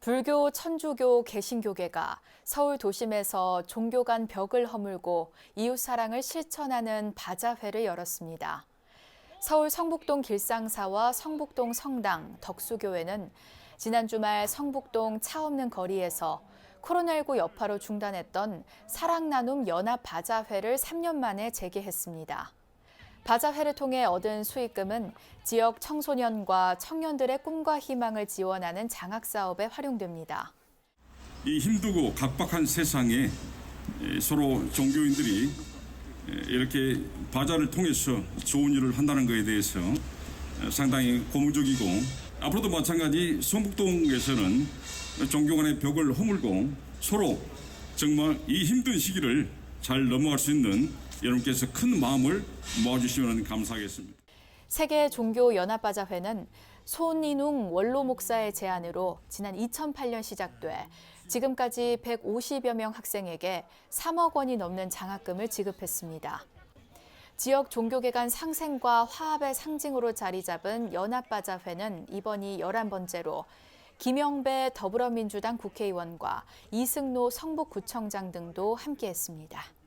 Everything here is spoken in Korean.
불교, 천주교, 개신교계가 서울 도심에서 종교 간 벽을 허물고 이웃 사랑을 실천하는 바자회를 열었습니다. 서울 성북동 길상사와 성북동 성당, 덕수교회는 지난 주말 성북동 차 없는 거리에서 코로나19 여파로 중단했던 사랑 나눔 연합 바자회를 3년 만에 재개했습니다. 바자회를 통해 얻은 수익금은 지역 청소년과 청년들의 꿈과 희망을 지원하는 장학 사업에 활용됩니다. 이 힘들고 각박한 세상에 에, 서로 종교인들이 에, 이렇게 바자를 통해서 좋은 일을 한다는 것에 대해서 어, 상당히 고무적이고 앞으로도 마찬가지 성북동에서는 종교 간의 벽을 허물고 서로 정말 이 힘든 시기를 잘 넘어갈 수 있는 여러분께서 큰 마음을 모아주시면 감사하겠습니다. 세계 종교 연합 바자회는 손인웅 원로 목사의 제안으로 지난 2008년 시작돼 지금까지 150여 명 학생에게 3억 원이 넘는 장학금을 지급했습니다. 지역 종교계 간 상생과 화합의 상징으로 자리 잡은 연합바자회는 이번이 11번째로 김영배 더불어민주당 국회의원과 이승노 성북구청장 등도 함께했습니다.